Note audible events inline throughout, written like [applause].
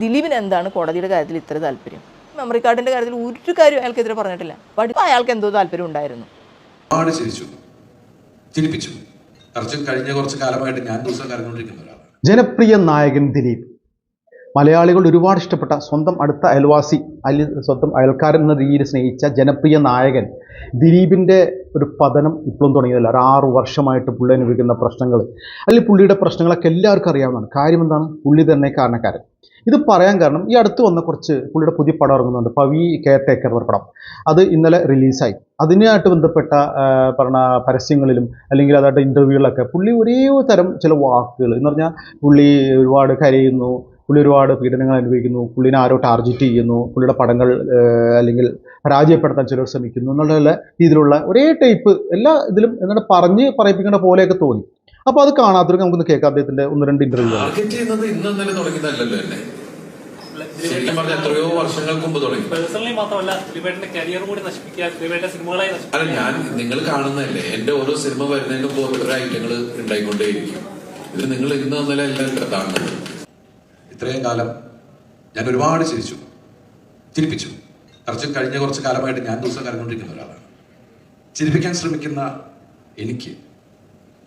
ദിലീപിന് എന്താണ് കോടതിയുടെ കാര്യത്തിൽ ഇത്ര താല്പര്യം? മെമ്മറി കാർഡിന്റെ കാര്യത്തിൽ ഒരു കാര്യം അയാൾക്കെതിരെ പറഞ്ഞിട്ടില്ല. പഠിപ്പ് അയാൾക്ക് എന്തോ താല്പര്യം ഉണ്ടായിരുന്നു? ഒരുപാട് ചിരിച്ചു. ചിരിപ്പിച്ചു. അർജുൻ കഴിഞ്ഞ കുറച്ച് കാലമായിട്ട് ഞാൻ ദിവസം കരഞ്ഞുകൊണ്ടിരിക്കുന്ന ഒരാളാണ്. ജനപ്രിയ നായകൻ ദിലീപ്. മലയാളികൾ ഒരുപാട് ഇഷ്ടപ്പെട്ട സ്വന്തം അടുത്ത അയൽവാസി അല്ലെ സ്വന്തം അയൽക്കാരൻ എന്ന രീതിയിൽ സ്നേഹിച്ച ജനപ്രിയ നായകൻ ദിലീപിന്റെ ഒരു പതനം ഇപ്പോഴും തുടങ്ങിയതല്ല. ഒരു ആറ് വർഷമായിട്ട് പുള്ളി അനുഭവിക്കുന്ന പ്രശ്നങ്ങൾ. അല്ലെങ്കിൽ പുള്ളിയുടെ പ്രശ്നങ്ങളൊക്കെ എല്ലാവർക്കും അറിയാവുന്നതാണ്. കാര്യം എന്താണ്? പുള്ളി തന്നെ കാരണക്കാരൻ. ഇത് പറയാൻ കാരണം ഈ അടുത്ത് വന്ന കുറച്ച് പുള്ളിയുടെ പുതിയ പടം ഇറങ്ങുന്നുണ്ട്. പവി കെയർ ടേക്കർ പടം. അത് ഇന്നലെ റിലീസായി. അതിനായിട്ട് ബന്ധപ്പെട്ട പറഞ്ഞ പരസ്യങ്ങളിലും അല്ലെങ്കിൽ അതായിട്ട് ഇന്റർവ്യൂകളിലൊക്കെ പുള്ളി ഒരേ തരം ചില വാക്കുകൾ. എന്ന് പറഞ്ഞാൽ പുള്ളി ഒരുപാട് കരയുന്നു. പുള്ളി ഒരുപാട് പീഡനങ്ങൾ അനുഭവിക്കുന്നു. പുള്ളിനെ ആരോ ടാർജറ്റ് ചെയ്യുന്നു. പുള്ളിയുടെ പടങ്ങൾ അല്ലെങ്കിൽ പരാജയപ്പെടുത്താൻ ചിലർ ശ്രമിക്കുന്നു എന്നുള്ള രീതിയിലുള്ള ഒരേ ടൈപ്പ് എല്ലാ ഇതിലും എന്നിട്ട് പറഞ്ഞ് പറയിപ്പിക്കേണ്ട പോലെയൊക്കെ തോന്നി. അപ്പോൾ അത് കാണാത്തവർക്ക് നമുക്കൊന്ന് കേൾക്കാം അദ്ദേഹത്തിന്റെ ഒന്ന് രണ്ട് ഇന്റർവ്യൂ ടാർഗറ്റ് ചെയ്യുന്നത് ഇന്നും തന്നെ തുടങ്ങിയതല്ലല്ലോ എന്നെ ശരിക്കും പറഞ്ഞ എത്രയോ വർഷങ്ങൾക്ക് മുമ്പ് തുടങ്ങി. പേഴ്സണലി മാത്രമല്ല ദിലീപേട്ടന്റെ കരിയർ കൂടി നശിപ്പിക്കുക സിനിമകളായി അല്ല ഞാൻ നിങ്ങൾ കാണുന്നതല്ലേ? എന്റെ ഓരോ സിനിമ വരുന്നതിന് മുമ്പ് ഓരോ ഐറ്റങ്ങൾ ഉണ്ടായിക്കൊണ്ടേയിരിക്കും. ഇത് നിങ്ങൾ ഇന്ന് ഇന്നലെ എല്ലാം കാണുന്നത് ഇത്രയും കാലം ഞാൻ ഒരുപാട് ചിരിച്ചു. ചിരിപ്പിച്ചു. കുറച്ച് കഴിഞ്ഞ കുറച്ച് കാലമായിട്ട് ഞാൻ ദിവസം കരഞ്ഞുകൊണ്ടിരിക്കുന്ന ഒരാളാണ്. ചിരിപ്പിക്കാൻ ശ്രമിക്കുന്ന എനിക്ക്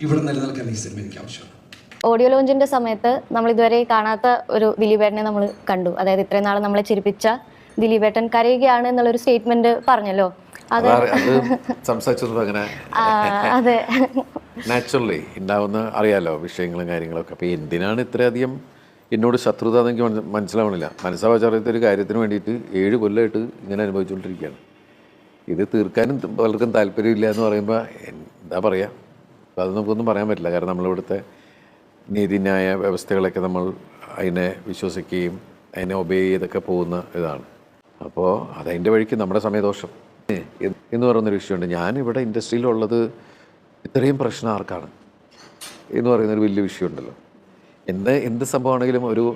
ഇവിടെ നിലനിൽക്കാൻ ഈ സിനിമ എനിക്ക് ആവശ്യമാണ്. ഓഡിയോ ലോഞ്ചിന്റെ സമയത്ത് നമ്മൾ ഇതുവരെ കാണാത്ത ഒരു ദിലീപേട്ടനെ നമ്മൾ കണ്ടു. അതായത് ഇത്രയും നാൾ നമ്മളെ ചിരിപ്പിച്ച ദിലീപേട്ടൻ കരയുകയാണ് എന്നുള്ളൊരു സ്റ്റേറ്റ്മെന്റ് പറഞ്ഞല്ലോ. അത് അങ്ങനെ അതെ. [laughs] നാച്ചുറലി ഉണ്ടാവുന്ന അറിയാലോ വിഷയങ്ങളും കാര്യങ്ങളൊക്കെ. അപ്പോൾ എന്തിനാണ് ഇത്രയധികം എന്നോട് ശത്രുത എനിക്ക് മനസ്സ് മനസ്സിലാവണില്ല. മനസ്സാവാചാറിയത്തെ ഒരു കാര്യത്തിന് വേണ്ടിയിട്ട് ഏഴ് കൊല്ലമായിട്ട് ഇങ്ങനെ അനുഭവിച്ചുകൊണ്ടിരിക്കുകയാണ്. ഇത് തീർക്കാനും പലർക്കും താല്പര്യമില്ല എന്ന് പറയുമ്പോൾ എന്താ പറയുക അത് നമുക്കൊന്നും പറയാൻ പറ്റില്ല. കാരണം നമ്മളിവിടുത്തെ നീതിന്യായ വ്യവസ്ഥകളൊക്കെ നമ്മൾ അതിനെ വിശ്വസിക്കുകയും അതിനെ ഒബേ ചെയ്തൊക്കെ പോകുന്ന ഇതാണ്. അപ്പോൾ അതതിന്റെ വഴിക്ക് നമ്മുടെ സമയദോഷം. എന്ന് പറയുന്നൊരു വിഷയമുണ്ട്. ഞാനിവിടെ ഇൻഡസ്ട്രിയിലുള്ളത് ഇത്രയും പ്രശ്നം ആർക്കാണ്? എന്ന് പറയുന്നൊരു വലിയ വിഷയമുണ്ടല്ലോ. എന്ത് എന്ത് സംഭവമാണെങ്കിലും ഒരു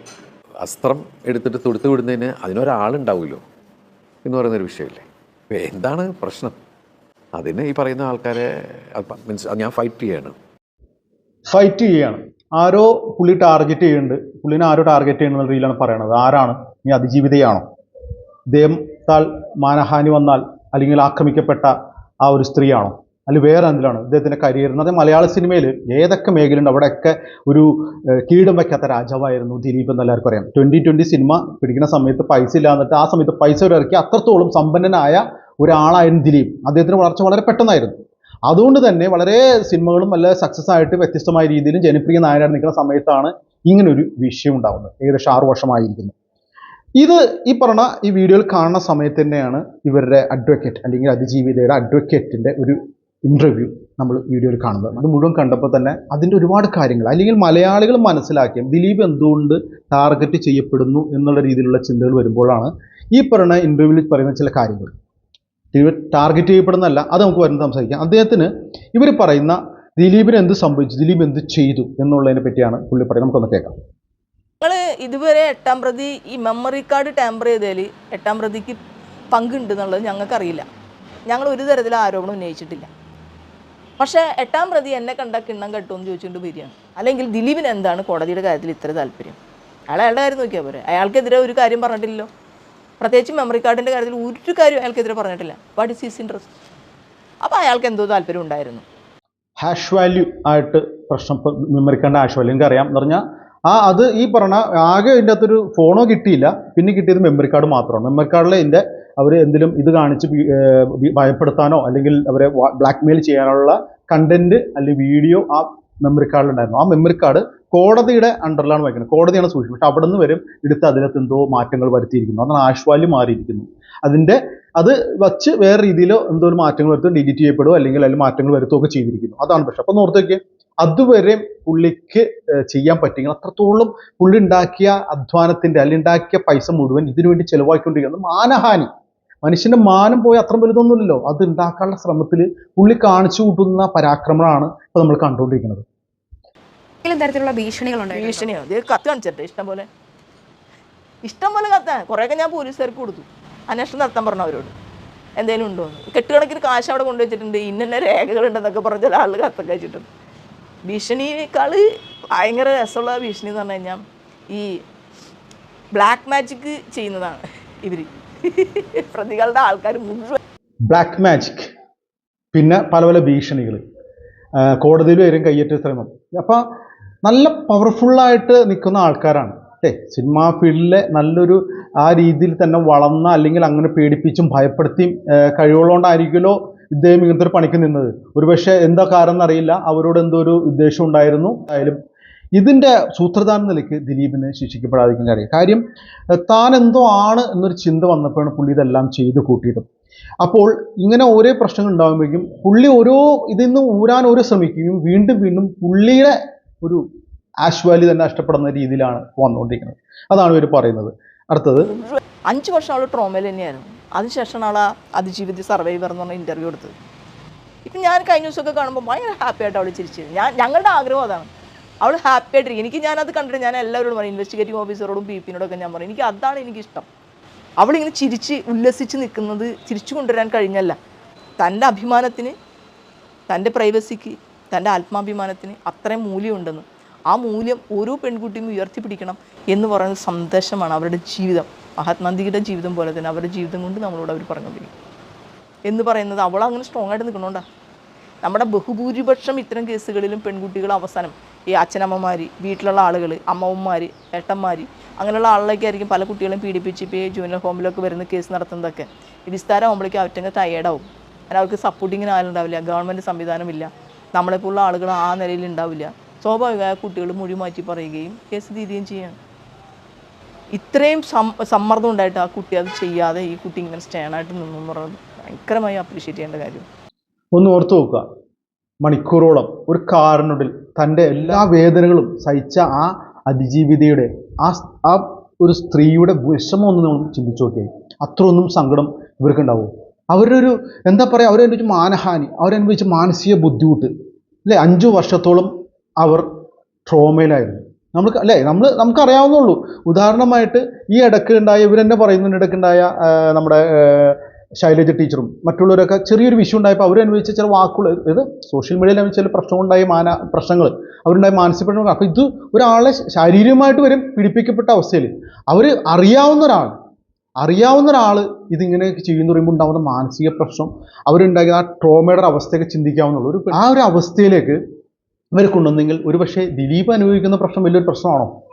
അസ്ത്രം എടുത്തിട്ട് തൊടുത്ത് വിടുന്നതിന് അതിനൊരാളുണ്ടാവുമല്ലോ എന്ന് പറയുന്നൊരു വിഷയമില്ലേ? എന്താണ് പ്രശ്നം? അതിന് ഈ പറയുന്ന ആൾക്കാരെ മീൻസ് ഞാൻ ഫൈറ്റ് ചെയ്യാണ്. ഫൈറ്റ് ചെയ്യാണ്. ആരോ പുള്ളി ടാർഗറ്റ് ചെയ്യുന്നുണ്ട്. പുള്ളിനെ ആരോ ടാർഗറ്റ് ചെയ്യുന്ന രീതിയിലാണ് പറയണത്. ആരാണ്? നീ അതിജീവിതയാണോ? ഇദ്ദേഹത്താൽ മാനഹാനി വന്നാൽ അല്ലെങ്കിൽ ആക്രമിക്കപ്പെട്ട ആ ഒരു സ്ത്രീയാണോ? അല്ലെങ്കിൽ വേറെ എന്തിലാണ്? ഇദ്ദേഹത്തിന്റെ എന്ന് പറഞ്ഞാൽ മലയാള സിനിമയിൽ ഏതൊക്കെ മേഖലയുണ്ട്? അവിടെയൊക്കെ ഒരു കീടം വയ്ക്കാത്ത രാജാവായിരുന്നു ദിലീപ് എന്ന് എല്ലാവർക്കും അറിയാം. ട്വന്റി ട്വന്റി സിനിമ പിടിക്കുന്ന സമയത്ത് പൈസ ഇല്ലാന്നിട്ട് ആ സമയത്ത് പൈസ ഒരു ഇറക്കി അത്രത്തോളം സമ്പന്നനായ ഒരാളായിരുന്നു ദിലീപ്. അദ്ദേഹത്തിന് വളർച്ച വളരെ പെട്ടെന്നായിരുന്നു. അതുകൊണ്ട് തന്നെ വളരെ സിനിമകളും നല്ല സക്സസ് ആയിട്ട് വ്യത്യസ്തമായ രീതിയിലും ജനപ്രിയ നായകനായി നിൽക്കുന്ന സമയത്താണ് ഇങ്ങനൊരു വിഷയം ഉണ്ടാകുന്നത് ഏകദേശം ആറു വർഷമായിരിക്കുന്നു. ഇത് ഈ പറഞ്ഞ ഈ വീഡിയോയിൽ കാണുന്ന സമയത്ത് തന്നെയാണ് ഇവരുടെ അഡ്വക്കേറ്റ് അല്ലെങ്കിൽ അതിജീവിതയുടെ അഡ്വക്കേറ്റിന്റെ ഒരു ഇന്റർവ്യൂ നമ്മൾ വീഡിയോയിൽ കാണുന്നത്. അത് മുഴുവൻ കണ്ടപ്പോൾ തന്നെ അതിന്റെ ഒരുപാട് കാര്യങ്ങൾ അല്ലെങ്കിൽ മലയാളികൾ മനസ്സിലാക്കിയ ദിലീപ് എന്തുകൊണ്ട് ടാർഗറ്റ് ചെയ്യപ്പെടുന്നു എന്നുള്ള രീതിയിലുള്ള ചിന്തകൾ വരുമ്പോഴാണ് ഈ പറയുന്ന ഇന്റർവ്യൂവിൽ പറയുന്ന ചില കാര്യങ്ങൾ. ദിലീപ് ടാർഗറ്റ് ചെയ്യപ്പെടുന്നതല്ല അത് നമുക്ക് വരുന്ന സംസാരിക്കാം. അദ്ദേഹത്തിന് ഇവർ പറയുന്ന ദിലീപിന് എന്ത് സംഭവിച്ചു ദിലീപ് എന്ത് ചെയ്തു എന്നുള്ളതിനെ പറ്റിയാണ് പുള്ളി പറയുന്നത്. നമുക്കൊന്ന് കേൾക്കാം. നിങ്ങൾ ഇതുവരെ എട്ടാം പ്രതി ഈ മെമ്മറി കാർഡ് ടാമ്പർ ചെയ്തതിൽ എട്ടാം പ്രതിക്ക് പങ്കുണ്ട് എന്നുള്ളത് ഞങ്ങൾക്കറിയില്ല. ഞങ്ങൾ ഒരു തരത്തിലും ആരോപണം ഉന്നയിച്ചിട്ടില്ല. പക്ഷേ എട്ടാം പ്രതി എന്നെ കണ്ട കിണ്ണം കെട്ടുമെന്ന് ചോദിച്ചുകൊണ്ട് വരികയാണ്. അല്ലെങ്കിൽ ദിലീപിന് എന്താണ് കോടതിയുടെ കാര്യത്തിൽ ഇത്ര താല്പര്യം? അയാൾ അയാളുടെ കാര്യം നോക്കിയാൽ പോരെ. അയാൾക്കെതിരെ ഒരു കാര്യം പറഞ്ഞിട്ടില്ലല്ലോ. പ്രത്യേകിച്ച് മെമ്മറി കാർഡിന്റെ കാര്യത്തിൽ ഒരു കാര്യം അയാൾക്കെതിരെ പറഞ്ഞിട്ടില്ല. വാട്ട് ഇസ് ഹീസ് ഇൻട്രസ്റ്റ് അപ്പോൾ അയാൾക്ക് എന്തോ താല്പര്യം ഉണ്ടായിരുന്നു. ഹാഷ് വാല്യൂ ആയിട്ട് പ്രശ്നം മെമ്മറി കാർഡ് ഹാഷ് വാല്യൂ എനിക്ക് അറിയാം എന്ന് പറഞ്ഞാൽ ആ അത് ഈ പറഞ്ഞ ആകെ ഇതിന്റെ അകത്തൊരു ഫോണോ കിട്ടിയില്ല. പിന്നെ കിട്ടിയത് മെമ്മറി കാർഡ് മാത്രമാണ്. മെമ്മറി കാർഡിൽ ഇതിന്റെ അവർ എന്തെങ്കിലും ഇത് കാണിച്ച് ഭയപ്പെടുത്താനോ അല്ലെങ്കിൽ അവരെ ബ്ലാക്ക് മെയിൽ ചെയ്യാനുള്ള കണ്ടന്റ് അല്ലെങ്കിൽ വീഡിയോ ആ മെമ്മറി കാർഡിലുണ്ടായിരുന്നു ആ മെമ്മറി കാർഡ് കോടതിയുടെ അണ്ടറിലാണ് വയ്ക്കുന്നത്. കോടതിയാണ് സൂക്ഷിക്കുന്നത്. പക്ഷെ അവിടെ നിന്ന് വരും എടുത്ത് അതിനകത്ത് എന്തോ മാറ്റങ്ങൾ വരുത്തിയിരിക്കുന്നു. അതാണ് ആശ്വാല്യം മാറിയിരിക്കുന്നു. അതിന്റെ അത് വച്ച് വേറെ രീതിയിലോ എന്തോ ഒരു മാറ്റങ്ങൾ വരുത്തും ഡിലീറ്റ് ചെയ്യപ്പെടുകയോ അല്ലെങ്കിൽ അതിൽ മാറ്റങ്ങൾ വരുത്തുകയൊക്കെ ചെയ്തിരിക്കുന്നു. അതാണ് പ്രശ്നം. അപ്പം ഓർത്തേക്ക് അതുവരെ പുള്ളിക്ക് ചെയ്യാൻ പറ്റിയെങ്കിൽ അത്രത്തോളം പുള്ളി ഉണ്ടാക്കിയ അധ്വാനത്തിന്റെ അല്ലെങ്കിൽ ഉണ്ടാക്കിയ പൈസ മുഴുവൻ ഇതിനു വേണ്ടി ചെലവാക്കിക്കൊണ്ടിരിക്കുന്നത് മാനഹാനി. മനുഷ്യന്റെ മാനം പോയി അത്ര വലുതൊന്നുമില്ലല്ലോ. അത് ഉണ്ടാക്കാനുള്ള ശ്രമത്തിൽ പുള്ളി കാണിച്ചു കൂട്ടുന്ന പരാക്രമണമാണ് ഇപ്പൊ നമ്മൾ കണ്ടുകൊണ്ടിരിക്കുന്നത്. തരത്തിലുള്ള ഭീഷണികളുണ്ടായിരുന്നു ഭീഷണിയോ? കത്ത് കാണിച്ചിട്ട് ഇഷ്ടം പോലെ. ഇഷ്ടം പോലെ കത്താൻ കുറേയൊക്കെ ഞാൻ പോലീസുകാർക്ക് കൊടുത്തു. അന്വേഷണം നടത്താൻ പറഞ്ഞു അവരോട്. എന്തെങ്കിലും ഉണ്ടോ എന്ന്. കെട്ടുകണക്കിന് കാശ് അവിടെ കൊണ്ടുവച്ചിട്ടുണ്ട് ഇന്ന രേഖകളുണ്ടെന്നൊക്കെ പറഞ്ഞ ചില ആളുകൾ കത്തൊക്കെ വെച്ചിട്ടുണ്ട് ഭീഷണിയേക്കാൾ ഭയങ്കര രസമുള്ള ഭീഷണി എന്ന് പറഞ്ഞു കഴിഞ്ഞാൽ ഈ ബ്ലാക്ക് മാജിക് ചെയ്യുന്നതാണ് ഇവർ പ്രതികളുടെ ആൾക്കാർ ബ്ലാക്ക് മാജിക് പിന്നെ പല പല ഭീഷണികൾ കോടതിയിൽ വരും കയ്യേറ്റ ശ്രമം. അപ്പം നല്ല പവർഫുള്ളായിട്ട് നിൽക്കുന്ന ആൾക്കാരാണ്. അല്ലേ സിനിമാ ഫീൽഡിലെ നല്ലൊരു ആ രീതിയിൽ തന്നെ വളർന്ന അല്ലെങ്കിൽ അങ്ങനെ പേടിപ്പിച്ചും ഭയപ്പെടുത്തിയും കഴിവുള്ളതുകൊണ്ടായിരിക്കുമല്ലോ ഇദ്ദേഹം ഇങ്ങനത്തെ ഒരു പണിക്ക് നിന്നത്. ഒരുപക്ഷെ എന്താ കാരണം എന്നറിയില്ല അവരോട് എന്തോ ഒരു ഉദ്ദേശം ഉണ്ടായിരുന്നു. ആയാലും ഇതിന്റെ സൂത്രധാരൻ നിലയ്ക്ക് ദിലീപിന് ശിക്ഷിക്കപ്പെടാതിരിക്കുന്ന കാര്യം. കാര്യം താൻ എന്തോ ആണ് എന്നൊരു ചിന്ത വന്നപ്പോഴാണ് പുള്ളി ഇതെല്ലാം ചെയ്ത് കൂട്ടിയത്. അപ്പോൾ ഇങ്ങനെ ഓരോ പ്രശ്നങ്ങൾ ഉണ്ടാകുമ്പോഴേക്കും പുള്ളി ഓരോ ഇതിൽ നിന്ന് ഊരാൻ ഓരോ ശ്രമിക്കുകയും വീണ്ടും വീണ്ടും പുള്ളിയുടെ ഒരു ആഷ് വാല്യൂ തന്നെ നഷ്ടപ്പെടുന്ന രീതിയിലാണ് വന്നുകൊണ്ടിരിക്കുന്നത്. അതാണ് ഇവർ പറയുന്നത്. അടുത്തത്. അഞ്ച് വർഷം അവൾ ട്രോമയിൽ തന്നെയായിരുന്നു. അതിനുശേഷമാണ് ആൾ അതിജീവിത സർവൈവർ എന്ന് പറഞ്ഞ ഇന്റർവ്യൂ എടുത്തത്. ഇപ്പം ഞാൻ കഴിഞ്ഞ ദിവസമൊക്കെ കാണുമ്പോൾ ഭയങ്കര ഹാപ്പി ആയിട്ട് അവൾ ചിരിച്ചിരുന്നു. ഞാൻ ഞങ്ങളുടെ ആഗ്രഹം അതാണ്. അവൾ ഹാപ്പി ആയിട്ടിരിക്കും. എനിക്ക് ഞാനത് കണ്ടിട്ട് ഞാൻ എല്ലാവരോടും പറയും ഇൻവെസ്റ്റിഗേറ്റീവ് ഓഫീസറോടും പി പിന്നോടൊക്കെ ഞാൻ പറയും. എനിക്ക് അതാണ് എനിക്കിഷ്ടം അവളിങ്ങനെ ചിരിച്ച് ഉല്ലസിച്ച് നിൽക്കുന്നത് ചിരിച്ചു കൊണ്ടുവരാൻ കഴിഞ്ഞല്ല. തന്റെ അഭിമാനത്തിന് തന്റെ പ്രൈവസിക്ക് തന്റെ ആത്മാഭിമാനത്തിന് അത്രയും മൂല്യമുണ്ടെന്ന്. ആ മൂല്യം ഓരോ പെൺകുട്ടിയും ഉയർത്തിപ്പിടിക്കണം എന്ന് പറയുന്ന സന്ദേശമാണ് അവരുടെ ജീവിതം. മഹാത്മാഗാന്ധിയുടെ ജീവിതം പോലെ തന്നെ അവരുടെ ജീവിതം കൊണ്ട് നമ്മളോട് അവർ പറഞ്ഞുകൊണ്ടിരിക്കും. എന്ന് പറയുന്നത് അവൾ അങ്ങനെ സ്ട്രോങ് ആയിട്ട് നിൽക്കണോണ്ടാ? നമ്മുടെ ബഹുഭൂരിപക്ഷം ഇത്തരം കേസുകളിലും പെൺകുട്ടികൾ അവസാനം ഈ അച്ഛനമ്മമാർ വീട്ടിലുള്ള ആളുകൾ അമ്മവന്മാർ ഏട്ടന്മാർ അങ്ങനെയുള്ള ആളിലേക്കായിരിക്കും പല കുട്ടികളെയും പീഡിപ്പിച്ച് ഇപ്പോൾ ജൂനിയർ ഹോമിലൊക്കെ വരുന്ന കേസ് നടത്തുന്നതൊക്കെ. ഈ വിസ്താരമാകുമ്പോഴേക്കും അവറ്റങ്ങ് ടയേർഡാവും കാരണം അവർക്ക് സപ്പോർട്ടിങ്ങിന് ആളുണ്ടാവില്ല ഗവൺമെന്റ് സംവിധാനമില്ല. നമ്മളെപ്പോലുള്ള ആളുകൾ ആ നിലയിൽ ഉണ്ടാവില്ല. സ്വാഭാവികമായ കുട്ടികൾ മൊഴി മാറ്റി പറയുകയും കേസ് തീരുകയും ചെയ്യാണ്. ഇത്രയും സമ്മർദ്ദം ഉണ്ടായിട്ട് ആ കുട്ടി അത് ചെയ്യാതെ ഈ കുട്ടി ഇങ്ങനെ സ്റ്റേണായിട്ട് നിന്നു എന്ന് പറയുന്നത് ഭയങ്കരമായി അപ്രീഷിയേറ്റ് ചെയ്യേണ്ട കാര്യം. ഒന്ന് ഓർത്തു നോക്കുക. മണിക്കൂറോളം ഒരു കാറിനുള്ളിൽ തന്റെ എല്ലാ വേദനകളും സഹിച്ച ആ അതിജീവിതയുടെ ആ ആ ഒരു സ്ത്രീയുടെ വിഷമം ഒന്ന് നമ്മൾ ചിന്തിച്ചു നോക്കിയാൽ അത്രയൊന്നും സങ്കടം ഇവർക്ക് ഉണ്ടാവും അവരുടെ ഒരു എന്താ പറയുക അവരനുഭവിച്ച മാനഹാനി അവരനുഭവിച്ച മാനസിക ബുദ്ധിമുട്ട് അല്ലേ? അഞ്ചു വർഷത്തോളം അവർ ട്രോമയിലായിരുന്നു. നമുക്ക് അല്ലേ? നമ്മൾ നമുക്കറിയാവുന്നുള്ളൂ ഉദാഹരണമായിട്ട് ഈ ഇടയ്ക്ക് ഉണ്ടായ ഇവരെന്നെ പറയുന്നുണ്ട് ഇടയ്ക്കുണ്ടായ നമ്മുടെ ശൈലജ ടീച്ചറും മറ്റുള്ളവരൊക്കെ ചെറിയൊരു വിഷയം ഉണ്ടായപ്പോൾ അവരനുഭവിച്ച ചില വാക്കുകൾ ഇത് സോഷ്യൽ മീഡിയയിൽ ചില പ്രശ്നങ്ങളുണ്ടായ മാന പ്രശ്നങ്ങൾ അവരുണ്ടായ മാനസിക പ്രശ്നങ്ങൾ അപ്പോൾ ഇത് ഒരാളെ ശാരീരികമായിട്ട് വരും പീഡിപ്പിക്കപ്പെട്ട അവസ്ഥയിൽ. അവർ അറിയാവുന്ന ഒരാൾ അറിയാവുന്ന ഒരാൾ ഇതിങ്ങനെ ചെയ്യുന്ന പറയുമ്പോൾ ഉണ്ടാകുന്ന മാനസിക പ്രശ്നം അവരുണ്ടാക്കിയ ആ ട്രോമയുടെ അവസ്ഥയൊക്കെ ചിന്തിക്കാവുന്നുള്ളൂ. ഒരു ആ ഒരു അവസ്ഥയിലേക്ക് ഇവരെ കൊണ്ടുവന്നെങ്കിൽ ഒരുപക്ഷെ ദിലീപ് അനുഭവിക്കുന്ന പ്രശ്നം വലിയൊരു പ്രശ്നമാണോ?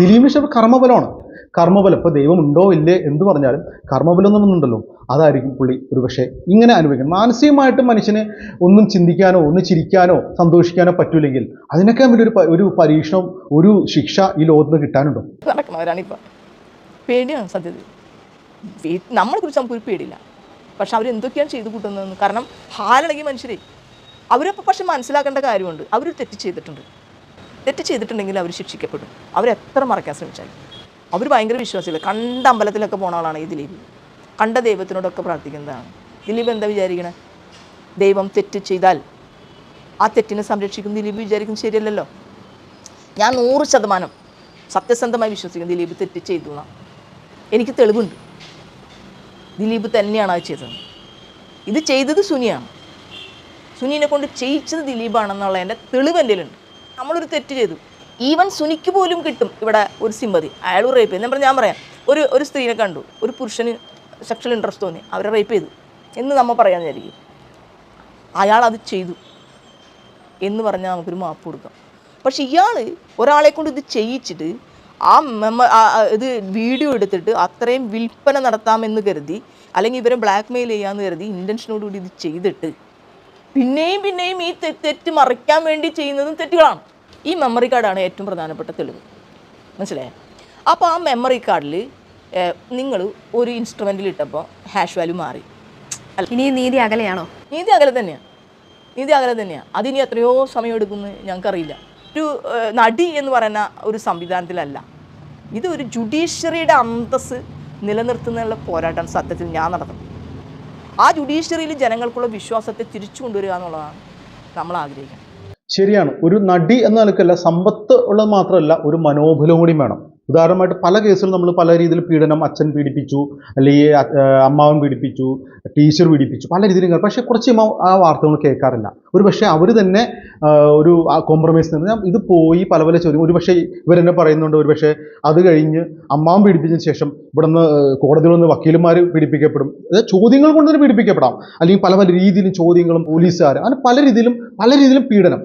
ദിലീപ് പക്ഷേ കർമ്മബലമാണ് കർമ്മബലം. ഇപ്പോൾ ദൈവം ഉണ്ടോ ഇല്ലേ എന്ന് പറഞ്ഞാലും കർമ്മബലം എന്നൊന്നുണ്ടല്ലോ അതായിരിക്കും പുള്ളി ഒരുപക്ഷെ ഇങ്ങനെ അനുഭവിക്കണം മാനസികമായിട്ട് മനുഷ്യന് ഒന്നും ചിന്തിക്കാനോ ഒന്ന് ചിരിക്കാനോ സന്തോഷിക്കാനോ പറ്റൂലെങ്കിൽ അതിനൊക്കെ വലിയൊരു ഒരു പരീക്ഷണം ഒരു ശിക്ഷ ഈ ലോകത്ത് കിട്ടാനുണ്ടോ? നടക്കണവരാണിപ്പോൾ പേടിയാണ് സത്യത്തിൽ. നമ്മളെ കുറിച്ച് നമുക്ക് ഒരു പേടിയില്ല. പക്ഷെ അവരെന്തൊക്കെയാണ് ചെയ്തു കൂട്ടുന്നതെന്ന്. കാരണം ഹാലടങ്ങിയ മനുഷ്യരെ. അവരപ്പോൾ പക്ഷെ മനസ്സിലാക്കേണ്ട കാര്യമുണ്ട്. അവർ തെറ്റ് ചെയ്തിട്ടുണ്ട്. തെറ്റ് ചെയ്തിട്ടുണ്ടെങ്കിൽ അവർ ശിക്ഷിക്കപ്പെടും. അവരെത്ര മറക്കാൻ ശ്രമിച്ചാലും. അവർ ഭയങ്കര വിശ്വാസികൾ കണ്ട അമ്പലത്തിലൊക്കെ പോണ ആളാണ് ഈ ദിലീപ്. കണ്ട ദൈവത്തിനോടൊക്കെ പ്രാർത്ഥിക്കുന്നതാണ്. ദിലീപ് എന്താ വിചാരിക്കണേ? ദൈവം തെറ്റ് ചെയ്താൽ ആ തെറ്റിനെ സംരക്ഷിക്കുന്ന ദിലീപ് വിചാരിക്കും ശരിയല്ലല്ലോ. ഞാൻ നൂറ് ശതമാനം സത്യസന്ധമായി വിശ്വസിക്കുന്നു ദിലീപ് തെറ്റ് ചെയ്തു എന്നാ. എനിക്ക് തെളിവുണ്ട്. ദിലീപ് തന്നെയാണ് അത് ചെയ്തത്. ഇത് ചെയ്തത് സുനിയാണ്. സുനീനെ കൊണ്ട് ചെയ്യിച്ചത് ദിലീപാണെന്നുള്ള എന്റെ തെളിവ് എന്റെ ഉണ്ട് നമ്മളൊരു തെറ്റ് ചെയ്തു. ഈവൻ സുനിക്ക് പോലും കിട്ടും ഇവിടെ ഒരു സിമ്പതി. അയാൾ റേപ്പ് ചെയ്തു. ഞാൻ ഞാൻ പറയാം ഒരു ഒരു സ്ത്രീനെ കണ്ടു. ഒരു പുരുഷന് സെക്ഷൽ ഇൻട്രസ്റ്റ് തോന്നി. അവരെ റേപ്പ് ചെയ്തു. എന്ന് നമ്മൾ പറയാൻ വിചാരിക്കും. അയാൾ അത് ചെയ്തു. എന്ന് പറഞ്ഞാൽ നമുക്കൊരു മാപ്പ് കൊടുക്കാം. പക്ഷെ ഇയാൾ ഒരാളെ കൊണ്ട് ഇത് ചെയ്യിച്ചിട്ട് ആ മെമ്മ ഇത് വീഡിയോ എടുത്തിട്ട് അത്രയും വിൽപ്പന നടത്താമെന്ന് കരുതി അല്ലെങ്കിൽ ഇവരെ ബ്ലാക്ക് മെയിൽ ചെയ്യാമെന്ന് കരുതി ഇന്റൻഷനോടുകൂടി ഇത് ചെയ്തിട്ട് പിന്നെയും പിന്നെയും ഈ തെറ്റ് മറിക്കാൻ വേണ്ടി ചെയ്യുന്നതും തെറ്റുകളാണ്. ഈ മെമ്മറി കാർഡാണ് ഏറ്റവും പ്രധാനപ്പെട്ട തെളിവ്. മനസ്സിലായോ? അപ്പോൾ ആ മെമ്മറി കാർഡിൽ നിങ്ങൾ ഒരു ഇൻസ്ട്രുമെന്റിൽ ഇട്ടപ്പോൾ ഹാഷ് വാല്യൂ മാറി. ഇനി നീതി അകലെയാണോ? നീതി അകലെ തന്നെയാണ് നീതി അകലെ തന്നെയാണ് അതിനി എത്രയോ സമയം എടുക്കുമെന്ന് ഞങ്ങൾക്കറിയില്ല. ഒരു നടി എന്ന് പറയുന്ന ഒരു സംവിധാനത്തിലല്ല. ഇത് ഒരു ജുഡീഷ്യറിയുടെ അന്തസ് നിലനിർത്തുന്നതിനുള്ള പോരാട്ടം സത്യത്തിൽ ഞാൻ നടത്തും ആ ജുഡീഷ്യറിയിൽ ജനങ്ങൾക്കുള്ള വിശ്വാസത്തെ തിരിച്ചു കൊണ്ടുവരിക എന്നുള്ളതാണ് നമ്മൾ ആഗ്രഹിക്കുന്നത്. ശരിയാണ്. ഒരു നടി എന്ന നിലക്കല്ല സമ്പത്ത് ഉള്ളത് മാത്രമല്ല ഒരു മനോബലം കൂടി വേണം. ഉദാഹരണമായിട്ട് പല കേസുകളും നമ്മൾ പല രീതിയിൽ പീഡനം അച്ഛൻ പീഡിപ്പിച്ചു അല്ലെങ്കിൽ അമ്മാവൻ പീഡിപ്പിച്ചു ടീച്ചർ പീഡിപ്പിച്ചു പല രീതിയിലും പക്ഷേ കുറച്ച് ആ വാർത്തകൾ കേൾക്കാറില്ല. ഒരു പക്ഷേ അവർ തന്നെ ഒരു കോംപ്രമൈസ് നിന്ന് ഇത് പോയി പല പല ചോദ്യം. ഒരു പക്ഷേ ഇവരെന്നെ പറയുന്നുണ്ട് ഒരു പക്ഷേ അത് കഴിഞ്ഞ് അമ്മാവൻ പീഡിപ്പിച്ചതിന് ശേഷം ഇവിടെ നിന്ന് കോടതിയിൽ നിന്ന് വക്കീലന്മാർ പീഡിപ്പിക്കപ്പെടും. ചോദ്യങ്ങൾ കൊണ്ട് തന്നെ പീഡിപ്പിക്കപ്പെടാം. അല്ലെങ്കിൽ പല പല രീതിയിലും ചോദ്യങ്ങളും പോലീസുകാർ അങ്ങനെ പല രീതിയിലും പല രീതിയിലും പീഡനം.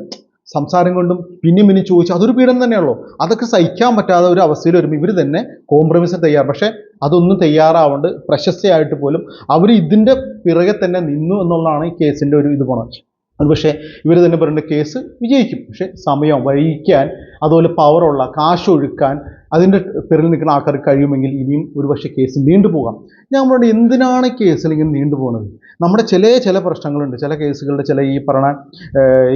സംസാരം കൊണ്ടും പിന്നെയും പിന്നെയും ചോദിച്ചു അതൊരു പീഡനം തന്നെയുള്ളൂ അതൊക്കെ സഹിക്കാൻ പറ്റാതെ ഒരു അവസ്ഥയിൽ വരുമ്പോൾ ഇവർ തന്നെ കോംപ്രമൈസിന് തയ്യാറ്. പക്ഷേ അതൊന്നും തയ്യാറാവാണ്ട് പ്രശസ്തയായിട്ട് പോലും അവർ ഇതിന്റെ പിറകെ തന്നെ നിന്നു എന്നുള്ളതാണ് ഈ കേസിന്റെ ഒരു ഇത് പോണത്. അത് പക്ഷേ ഇവർ തന്നെ പറയുന്ന കേസ് വിജയിക്കും. പക്ഷേ സമയം വൈകിക്കാൻ അതുപോലെ പവറുള്ള കാശ് ഒഴുക്കാൻ അതിന്റെ പിറകിൽ നിൽക്കുന്ന ആൾക്കാർക്ക് കഴിയുമെങ്കിൽ ഇനിയും ഒരു പക്ഷേ കേസ് നീണ്ടുപോകാം. ഞാൻ പറഞ്ഞു എന്തിനാണ് കേസിൽ ഇങ്ങനെ നീണ്ടുപോകുന്നത് നമ്മുടെ ചില ചില പ്രശ്നങ്ങളുണ്ട്. ചില കേസുകളുടെ ചില ഈ പറഞ്ഞ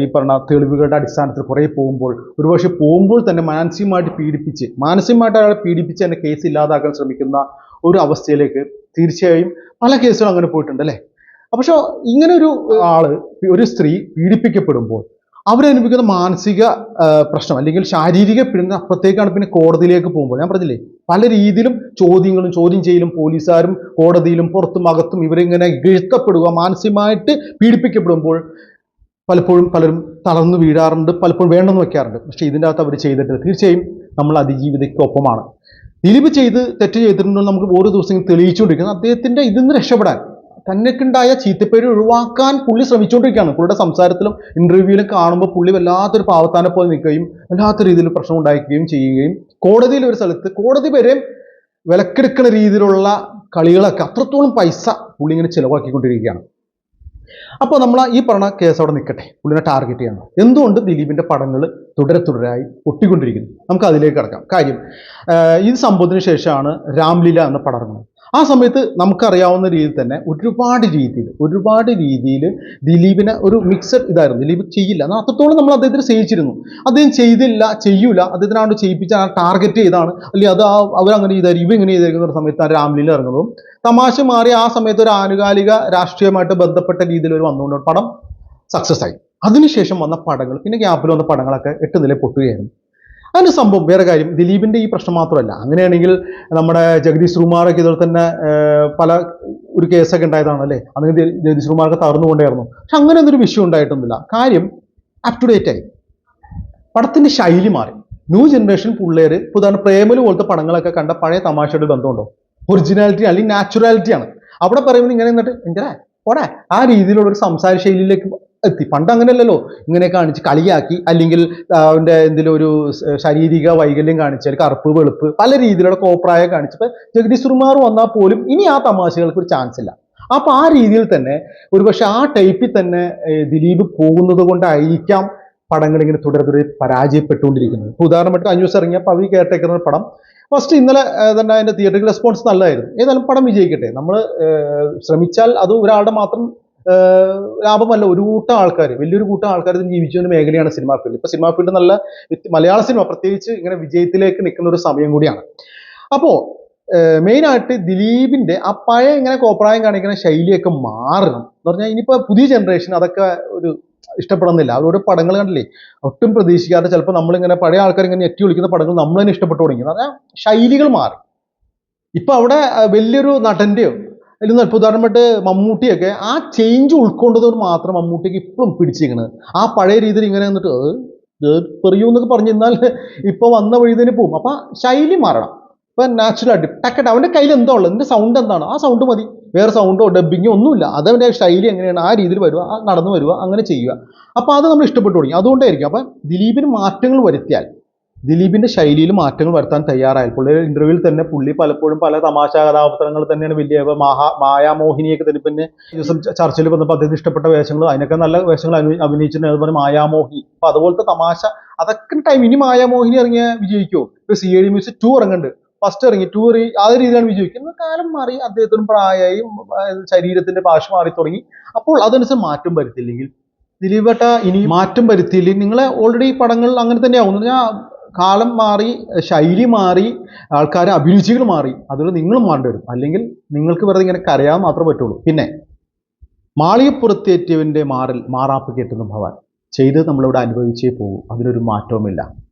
ഈ പറഞ്ഞ തെളിവുകളുടെ അടിസ്ഥാനത്തിൽ കുറേ പോകുമ്പോൾ ഒരുപക്ഷെ പോകുമ്പോൾ തന്നെ മാനസികമായിട്ട് പീഡിപ്പിച്ച് മാനസികമായിട്ട് അയാളെ പീഡിപ്പിച്ച് തന്നെ കേസ് ഇല്ലാതാക്കാൻ ശ്രമിക്കുന്ന ഒരു അവസ്ഥയിലേക്ക് തീർച്ചയായും പല കേസുകളും അങ്ങനെ പോയിട്ടുണ്ട് അല്ലേ? പക്ഷേ ഇങ്ങനെ ഒരു ആൾ ഒരു സ്ത്രീ പീഡിപ്പിക്കപ്പെടുമ്പോൾ അവരനുഭവിക്കുന്ന മാനസിക പ്രശ്നം അല്ലെങ്കിൽ ശാരീരിക പീഡനം അപ്പുറത്തേക്കാണ് പിന്നെ കോടതിയിലേക്ക് പോകുമ്പോൾ. ഞാൻ പറഞ്ഞില്ലേ പല രീതിയിലും ചോദ്യങ്ങളും ചോദ്യം ചെയ്യലും പോലീസുകാരും കോടതിയിലും പുറത്തും അകത്തും ഇവരിങ്ങനെ ഇഴുത്തപ്പെടുക മാനസികമായിട്ട് പീഡിപ്പിക്കപ്പെടുമ്പോൾ പലപ്പോഴും പലരും തളർന്നു വീഴാറുണ്ട് പലപ്പോഴും വേണ്ടെന്ന് വെക്കാറുണ്ട് പക്ഷേ ഇതിന്റെ അകത്ത് അവർ ചെയ്തിട്ടില്ല. തീർച്ചയായും നമ്മൾ അതിജീവിതയ്ക്കൊപ്പമാണ്. ദിലീപ് ചെയ്ത് തെറ്റ് ചെയ്തിട്ടുണ്ടെന്ന് നമുക്ക് ഓരോ ദിവസം തെളിയിച്ചുകൊണ്ടിരിക്കുന്നത് അദ്ദേഹത്തിന്റെ ഇതിൽ നിന്ന് രക്ഷപ്പെടാൻ തന്നെക്കുണ്ടായ ചീത്തപ്പേര് ഒഴിവാക്കാൻ പുള്ളി ശ്രമിച്ചുകൊണ്ടിരിക്കുകയാണ് പുള്ളിയുടെ സംസാരത്തിലും ഇന്റർവ്യൂവിലും കാണുമ്പോൾ പുള്ളി വല്ലാത്തൊരു പാവത്താനെ പോലെ നിൽക്കുകയും വല്ലാത്ത രീതിയിൽ പ്രശ്നം ഉണ്ടാക്കുകയും ചെയ്യുകയും കോടതിയിൽ ഒരു സ്ഥലത്ത് കോടതി വരെ വിലക്കെടുക്കുന്ന രീതിയിലുള്ള കളികളൊക്കെ അത്രത്തോളം പൈസ പുള്ളി ഇങ്ങനെ ചിലവാക്കിക്കൊണ്ടിരിക്കുകയാണ്. അപ്പോൾ നമ്മൾ ഈ പറഞ്ഞ കേസ് അവിടെ നിൽക്കട്ടെ പുള്ളിനെ ടാർഗറ്റ് ചെയ്യണം. എന്തുകൊണ്ട് ദിലീപിന്റെ പടങ്ങൾ തുടരെ തുടരായി പൊട്ടിക്കൊണ്ടിരിക്കുന്നു? നമുക്ക് അതിലേക്ക് കിടക്കാം. കാര്യം ഇത് സംഭവത്തിന് ശേഷമാണ് രാംലീല എന്ന പടം ഇറങ്ങുന്നത്. ആ സമയത്ത് നമുക്കറിയാവുന്ന രീതിയിൽ തന്നെ ഒരുപാട് രീതിയിൽ ഒരുപാട് രീതിയിൽ ദിലീപിനെ ഒരു മിക്സഡ് ഇതായിരുന്നു. ദിലീപ് ചെയ്യില്ല. എന്നാൽ അത്രത്തോളം നമ്മൾ അദ്ദേഹത്തിന് സ്നേഹിച്ചിരുന്നു. അദ്ദേഹം ചെയ്തില്ല ചെയ്യൂല. അദ്ദേഹത്തിനാണ്ട് ചെയ്യിപ്പിച്ച ആ ടാർഗറ്റ് ചെയ്താണ്. അല്ലെങ്കിൽ അത് ആ അവരങ്ങനെ ചെയ്തായിരിക്കും ഇവ ഇങ്ങനെ ചെയ്തായിരിക്കും എന്ന സമയത്ത് ആ രാംലീല ഇറങ്ങുന്നതും തമാശ മാറി ആ സമയത്ത് ഒരു ആനുകാലിക രാഷ്ട്രീയമായിട്ട് ബന്ധപ്പെട്ട രീതിയിൽ ഒരു വന്നുകൊണ്ട് പടം സക്സസ് ആയി. അതിനുശേഷം വന്ന പടങ്ങൾ പിന്നെ ഗ്യാപ്പിൽ വന്ന പടങ്ങളൊക്കെ എട്ട് നില പൊട്ടുകയായിരുന്നു. അതിന് സംഭവം വേറെ കാര്യം. ദിലീപിന്റെ ഈ പ്രശ്നം മാത്രമല്ല. അങ്ങനെയാണെങ്കിൽ നമ്മുടെ ജഗദീഷ് കുമാറൊക്കെ ഇതുപോലെ തന്നെ പല ഒരു കേസൊക്കെ ഉണ്ടായതാണ് അല്ലേ അന്ന് ജഗദീഷ് ശ്രീകുമാറൊക്കെ തകർന്നുകൊണ്ടായിരുന്നു പക്ഷെ അങ്ങനെ ഒന്നൊരു വിഷയം ഉണ്ടായിട്ടൊന്നുമില്ല. കാര്യം അപ് ടു ഡേറ്റ് ആയി. പടത്തിന്റെ ശൈലി മാറി. ന്യൂ ജനറേഷൻ പിള്ളേർ പുതാണ് പ്രേമൽ പോലത്തെ പടങ്ങളൊക്കെ കണ്ട പഴയ തമാശയുടെ ബന്ധമുണ്ടോ? ഒറിജിനാലിറ്റി അല്ലെങ്കിൽ നാച്ചുറാലിറ്റിയാണ് അവിടെ പറയുമ്പോൾ ഇങ്ങനെ നിന്നിട്ട് എന്തിനാ പോടാ. ആ രീതിയിലുള്ള ഒരു സംസാര ശൈലിയിലേക്ക് എത്തി. പണ്ട് അങ്ങനെയല്ലല്ലോ. ഇങ്ങനെ കാണിച്ച് കളിയാക്കി അല്ലെങ്കിൽ അവന്റെ എന്തെങ്കിലും ഒരു ശാരീരിക വൈകല്യം കാണിച്ചാൽ കറുപ്പ് വെളുപ്പ് പല രീതിയിലുള്ള കോപ്രായം കാണിച്ചപ്പോൾ ജഗദീഷ് കുമാർ വന്നാൽ പോലും ഇനി ആ തമാശകൾക്ക് ഒരു ചാൻസ് ഇല്ല. അപ്പോൾ ആ രീതിയിൽ തന്നെ ഒരുപക്ഷെ ആ ടൈപ്പിൽ തന്നെ ദിലീപ് പോകുന്നത് കൊണ്ടായിരിക്കാം പടങ്ങൾ ഇങ്ങനെ തുടരെ തുടരെ പരാജയപ്പെട്ടുകൊണ്ടിരിക്കുന്നത്. ഇപ്പോൾ ഉദാഹരണമായിട്ട് അഞ്ഞു ദിവസം ഇറങ്ങിയ പവി കേട്ടേക്കുന്ന പടം ഫസ്റ്റ് ഇന്നലെ തന്നെ അതിന്റെ തിയേറ്ററിൽ റെസ്പോൺസ് നല്ലതായിരുന്നു. ഏതായാലും പടം വിജയിക്കട്ടെ. നമ്മൾ ശ്രമിച്ചാൽ അത് ഒരാളുടെ മാത്രം ലാഭമല്ല ഒരു കൂട്ടം ആൾക്കാർ വലിയൊരു കൂട്ടം ആൾക്കാർ ജീവിച്ചു വരുന്ന മേഖലയാണ് സിനിമാ ഫീൽഡ്. ഇപ്പൊ സിനിമാ ഫീൽഡ് നല്ല മലയാള സിനിമ പ്രത്യേകിച്ച് ഇങ്ങനെ വിജയത്തിലേക്ക് നിൽക്കുന്ന ഒരു സമയം കൂടിയാണ്. അപ്പോ മെയിൻ ആയിട്ട് ദിലീപിന്റെ ആ പഴയ ഇങ്ങനെ കോപ്രായം കാണിക്കുന്ന ശൈലിയൊക്കെ മാറണം. എന്ന് പറഞ്ഞാൽ ഇനിയിപ്പോ പുതിയ ജനറേഷൻ അതൊക്കെ ഒരു ഇഷ്ടപ്പെടുന്നില്ല. അവരോട് പടങ്ങൾ കണ്ടില്ലേ? ഒട്ടും പ്രതീക്ഷിക്കാതെ ചിലപ്പോൾ നമ്മളിങ്ങനെ പഴയ ആൾക്കാർ ഇങ്ങനെ ഞെട്ടി വിളിക്കുന്ന പടങ്ങൾ നമ്മൾ തന്നെ ഇഷ്ടപ്പെട്ടു തുടങ്ങി. എന്ന് പറഞ്ഞാൽ ശൈലികൾ മാറി. ഇപ്പൊ അവിടെ വലിയൊരു നടന്റെയോ അല്ലെങ്കിൽ ഇപ്പോൾ ഉദാഹരണമായിട്ട് മമ്മൂട്ടിയൊക്കെ ആ ചേഞ്ച് ഉൾക്കൊണ്ടതുകൊണ്ട് മാത്രം മമ്മൂട്ടിക്ക് ഇപ്പോഴും പിടിച്ചിരിക്കുന്നത് ആ പഴയ രീതിയിൽ ഇങ്ങനെ നിന്നിട്ട് പെറിയൂ എന്നൊക്കെ പറഞ്ഞിരുന്നാൽ ഇപ്പോൾ വന്ന വഴി തന്നെ പോകും അപ്പോൾ ശൈലി മാറണം. ഇപ്പം നാച്ചുറലായിട്ട് ടക്കട്ട് അവന്റെ കയ്യിൽ എന്താ ഉള്ളത്? എന്റെ സൗണ്ട് എന്താണ്? ആ സൗണ്ട് മതി. വേറെ സൗണ്ടോ ഡബിങ്ങോ ഒന്നുമില്ല. അതവന്റെ ശൈലി എങ്ങനെയാണ്? ആ രീതിയിൽ വരിക നടന്നു വരിക അങ്ങനെ ചെയ്യുക. അപ്പോൾ അത് നമ്മൾ ഇഷ്ടപ്പെട്ടു തുടങ്ങി. അതുകൊണ്ടായിരിക്കും. അപ്പം ദിലീപിന് മാറ്റങ്ങൾ വരുത്തിയാൽ ദിലീപിന്റെ ശൈലിയിൽ മാറ്റങ്ങൾ വരുത്താൻ തയ്യാറായി പുള്ളിയുടെ ഇന്റർവ്യൂവിൽ തന്നെ പുള്ളി പലപ്പോഴും പല തമാശ കഥാപാത്രങ്ങൾ തന്നെയാണ് വലിയ മഹാ മായാമോഹിനിയൊക്കെ തന്നെ പിന്നെ ദിവസം ചർച്ചയിൽ വന്നപ്പോൾ അദ്ദേഹത്തിന് ഇഷ്ടപ്പെട്ട വേഷങ്ങൾ അതിനൊക്കെ നല്ല വേഷങ്ങൾ അഭി- അഭിനയിച്ചിട്ടുണ്ട്. അതുപോലെ മായാമോഹിനി അപ്പൊ അതുപോലത്തെ തമാശ അതൊക്കെ ടൈം ഇനി മായാമോഹിനി ഇറങ്ങിയ വിജയിക്കുമോ ഇപ്പൊ C I D music two ഇറങ്ങുന്നുണ്ട്. ഫസ്റ്റ് ഇറങ്ങി ടൂർ ആ രീതിയിലാണ് വിജയിക്കുന്നത് കാലം മാറി അദ്ദേഹത്തിന് പ്രായമായി ശരീരത്തിന്റെ ഭാഷ മാറി തുടങ്ങി. അപ്പോൾ അതനുസരിച്ച് മാറ്റം വരുത്തില്ലെങ്കിൽ ദിലീപേട്ട ഇനി മാറ്റം വരുത്തിയില്ലെങ്കിൽ നിങ്ങളെ ഓൾറെഡി പടങ്ങൾ അങ്ങനെ തന്നെയാവും. ഞാൻ കാലം മാറി ശൈലി മാറി ആൾക്കാരെ അഭിരുചികൾ മാറി അതുകൊണ്ട് നിങ്ങളും മാറേണ്ടി വരും. അല്ലെങ്കിൽ നിങ്ങൾക്ക് വെറുതെ ഇങ്ങനെ കരയാൻ മാത്രമേ പറ്റുള്ളൂ. പിന്നെ മാളികപ്പുറത്തേറ്റവന്റെ മാറിൽ മാറാപ്പ് കേട്ടെന്ന് ഭവാൻ ചെയ്ത് നമ്മളിവിടെ അനുഭവിച്ചേ പോകും. അതിനൊരു മാറ്റവുമില്ല.